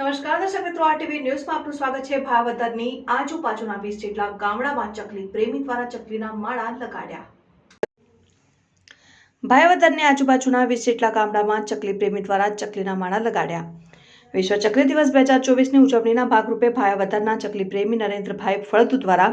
નમસ્કાર, દર્શક મિત્રો આરટીવી ન્યૂઝમાં આપનું સ્વાગત છે. ભાવતરની આજુબાજુના વીસ જેટલા ગામડામાં ચકલી પ્રેમી દ્વારા ચકલીના માળા લગાડ્યા. ભાયાવદરની આજુબાજુના વીસ જેટલા ગામડામાં ચકલી પ્રેમી દ્વારા ચકલીના માળા લગાડ્યા. વિશ્વ ચકલી દિવસ બે હજાર ચોવીસની ઉજવણીના ભાગરૂપે ભાયાવદરના ચકલી પ્રેમી નરેન્દ્રભાઈ ફળદુ દ્વારા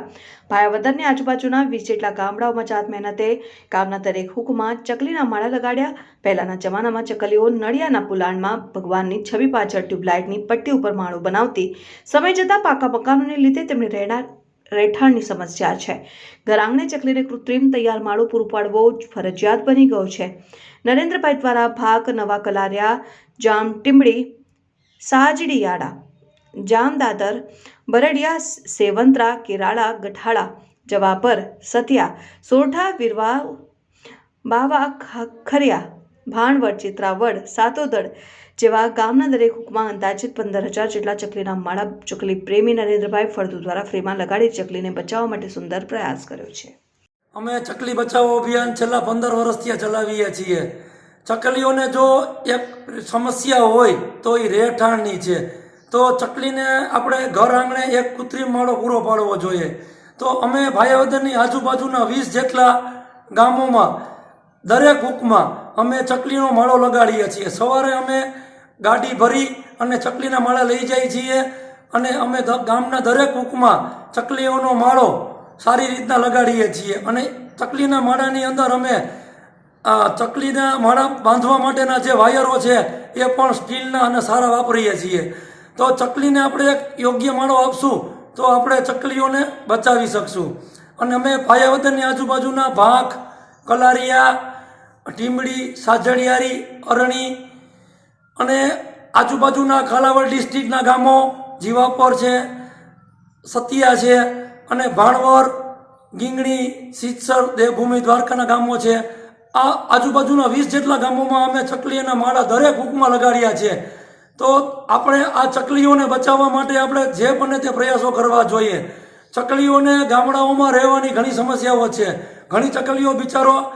ભાયાવદરની આજુબાજુના વીસ જેટલા ગામડાઓમાં જાત મહેનતે ગામના દરેક હુકમાં ચકલીના માળા લગાડ્યા. પહેલાના જમાનામાં ચકલીઓ નળિયાના પુલાણમાં ભગવાનની છબી પાછળ ટ્યુબલાઇટની પટ્ટી ઉપર માળો બનાવતી સમય જતાં પાકા મકાનોને લીધે તેમની રહેણાર, રહેઠાણની સમસ્યા છે. ઘર આંગણે ચકલીને કૃત્રિમ તૈયાર માળો પૂરું પાડવો ફરજિયાત બની ગયો છે. નરેન્દ્રભાઈ દ્વારા ભાગ નવા કલારિયા, જામ ટીમડી સાજડીયાળા, જામદાદર, બરડિયા, સેવંતરા, કેરાળા, ગઠાળા, જવાપર સથિયા સોરઠા વિરવા બાવા ખરિયા, ભાણવડ, ચિત્રાવડ સાતોદડ જેવા ગામના દરેક હુકમાં અંદાજિત પંદર હજાર જેટલા ચકલીના માળા ચકલી પ્રેમી નરેન્દ્રભાઈ ફળદુ દ્વારા ફ્રીમાં લગાડી ચકલીને બચાવવા માટે સુંદર પ્રયાસ કર્યો છે. અમે ચકલી બચાવો અભિયાન છેલ્લા પંદર વર્ષથી ચલાવીએ છીએ. ચકલીઓને જો એક સમસ્યા હોય તો એ રહેઠાણની છે. તો ચકલીને આપણે ઘર આંગણે એક કૃત્રિમ માળો પૂરો પાડવો જોઈએ. તો અમે ભાયાવદરની આજુબાજુના વીસ જેટલા ગામોમાં, દરેક હુકમાં અમે ચકલીનો માળો લગાડીએ છીએ. સવારે અમે ગાડી ભરી અને ચકલીના માળા લઈ જઈએ છીએ અને અમે ગામના દરેક હુકમાં ચકલીઓનો માળો સારી રીતના લગાડીએ છીએ. અને ચકલીના માળાની અંદર અમે ચકલીના માળા બાંધવા માટેના જે વાયરો છે, એ પણ સ્ટીલના અને સારા વાપરીએ છીએ. તો ચકલીને આપણે એક યોગ્ય માળો આપશું, તો આપણે ચકલીઓને બચાવી શકશું. અને અમે પાયાવતનની આજુબાજુના ભાખ, કલારિયા, ટીમડી સાજડિયારી અરણી અને આજુબાજુના કાલાવડ ડિસ્ટ્રિક્ટના ગામો, જીવાપર છે, સતિયા છે અને ભાણવર ગીંગણી, સિત્સર, દેવભૂમિ દ્વારકાના ગામો છે. આ આજુબાજુના વીસ જેટલા ગામોમાં અમે ચકલીના માળા દરેક હુકમાં લગાડ્યા છે. તો આપણે આ ચકલીઓને બચાવવા માટે આપણે જે બને તે પ્રયાસો કરવા જોઈએ. ચકલીઓને ગામડાઓમાં રહેવાની ઘણી સમસ્યાઓ છે. ઘણી ચકલીઓ બિચારો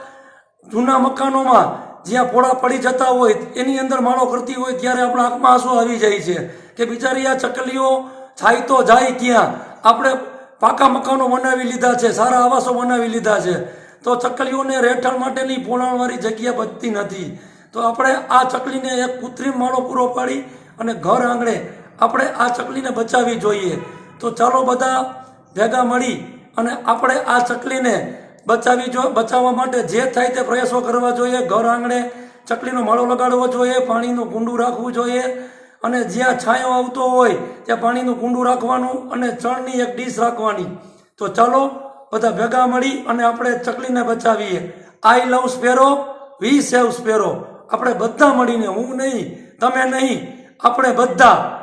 જૂના મકાનોમાં જ્યાં પોળા પડી જતા હોય, એની અંદર માળો કરતી હોય, ત્યારે આપણા આંખમાં આંસુ આવી જાય છે કે બિચારી આ ચકલીઓ જાય તો જાય ક્યાં? આપણે પાકા મકાનો બનાવી લીધા છે, સારા આવાસો બનાવી લીધા છે. તો ચકલીઓને રહેઠાણ માટેની પોલાણવાળી જગ્યા બચતી નથી. તો આપણે આ ચકલીને એક કૃત્રિમ માળો પૂરો પાડી અને ઘર આંગણે આપણે આ ચકલીને બચાવવી જોઈએ. તો ચાલો બધા ભેગા મળી અને આપણે આ ચકલીને બચાવી જો, બચાવવા માટે જે થાય તે પ્રયાસો કરવા જોઈએ. ઘર આંગણે ચકલીનો માળો લગાડવો જોઈએ, પાણીનું કુંડું રાખવું જોઈએ અને જ્યાં છાંયો આવતો હોય ત્યાં પાણીનું કુંડું રાખવાનું અને ચણની એક ડીશ રાખવાની. તો ચાલો બધા ભેગા મળી અને આપણે ચકલીને બચાવીએ. આઈ લવ સ્પેરો વી સેવ સ્પેરો આપણે બધા મળીને, હું નહીં, તમે નહીં, આપણે બધા.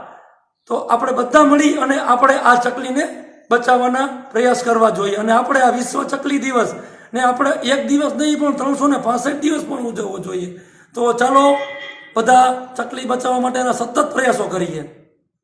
તો આપણે બધા મળી અને આપણે આ ચકલીને બચાવવાના પ્રયાસ કરવા જોઈએ. અને આપણે આ વિશ્વ ચકલી દિવસ ને આપણે એક દિવસ નહીં, પણ ત્રણસો ને પાસઠ દિવસ પણ ઉજવવો જોઈએ. તો ચાલો, બધા ચકલી બચાવવા માટેના સતત પ્રયાસો કરીએ.